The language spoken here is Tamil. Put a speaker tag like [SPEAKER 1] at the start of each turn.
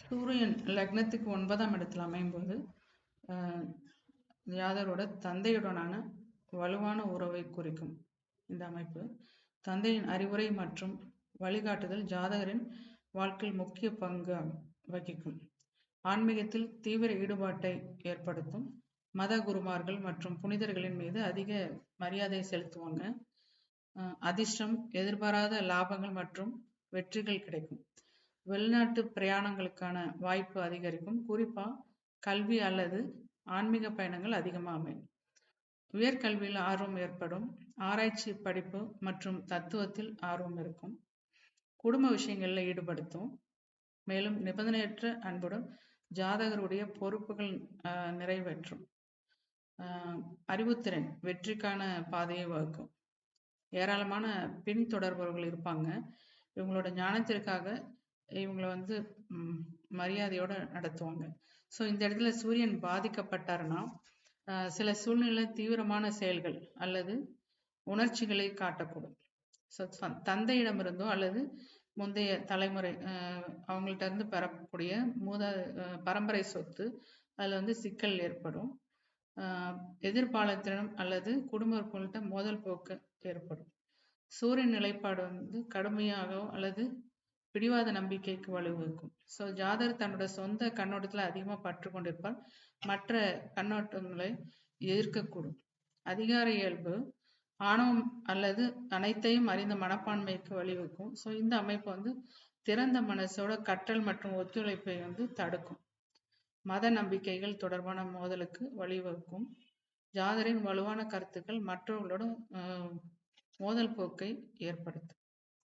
[SPEAKER 1] சூரியன் லக்னத்துக்கு ஒன்பதாம் இடத்தில் அமையும்போது ஜாதகரோட தந்தையுடனான வலுவான உறவை குறிக்கும் இந்த அமைப்பு. தந்தையின் அறிவுரை மற்றும் வழிகாட்டுதல் ஜாதகரின் வாழ்க்கையில் முக்கிய பங்கு வகிக்கும். ஆன்மீகத்தில் தீவிர ஈடுபாட்டை ஏற்படுத்தும். மத குருமார்கள் மற்றும் புனிதர்களின் மீது அதிக மரியாதை செலுத்துவாங்க. அதிர்ஷ்டம் எதிர்பாராத லாபங்கள் மற்றும் வெற்றிகள் கிடைக்கும். வெளிநாட்டு பிரயாணங்களுக்கான வாய்ப்பு அதிகரிக்கும். குறிப்பா கல்வி அல்லது ஆன்மீக பயணங்கள் அதிகமாக அமையும். உயர்கல்வியில் ஆர்வம் ஏற்படும். ஆராய்ச்சி படிப்பு மற்றும் தத்துவத்தில் ஆர்வம் இருக்கும். குடும்ப விஷயங்களில் ஈடுபடுத்தும். மேலும் நிபந்தனையற்ற அன்புடன் ஜாதகருடைய பொறுப்புகள் நிறைவேற்றும். அறிவுத்திறன் வெற்றிக்கான பாதையை வகுக்கும். ஏராளமான பின்தொடர்பவர்கள் இருப்பாங்க. இவங்களோட ஞானத்திற்காக இவங்களை வந்து மரியாதையோட நடத்துவாங்க. ஸோ இந்த இடத்துல சூரியன் பாதிக்கப்பட்டாருன்னா சில சூழ்நிலை தீவிரமான செயல்கள் அல்லது உணர்ச்சிகளை காட்டக்கூடும். ஸோ தந்தையிடமிருந்தோ அல்லது முந்தைய தலைமுறை அவங்கள்ட்ட இருந்து பெறக்கூடிய மூத பரம்பரை சொத்து அதில் வந்து சிக்கல் ஏற்படும். எதிர்பாலத்தினம் அல்லது குடும்பங்கள்கிட்ட மோதல் போக்கு ஏற்படும். சூரியன் நிலைப்பாடு வந்து கடுமையாகவோ அல்லது பிடிவாத நம்பிக்கைக்கு வழிவகுக்கும் ஸோ ஜாதகர் தன்னோட சொந்த கண்ணோட்டத்தில் அதிகமாக பற்று கொண்டிருப்பார் மற்ற கண்ணோட்டங்களை எதிர்க்கக்கூடும். அதிகார இயல்பு ஆணவம் அல்லது அனைத்தையும் அறிந்த மனப்பான்மைக்கு வழிவகுக்கும் ஸோ இந்த அமைப்பு வந்து திறந்த மனசோட கற்றல் மற்றும் ஒத்துழைப்பை வந்து தடுக்கும். மத நம்பிக்கைகள் தொடர்பான மோதலுக்கு வழிவகுக்கும் ஜாதரின் வலுவான கருத்துக்கள் மற்றவர்களோட மோதல் போக்கை ஏற்படுத்தும்.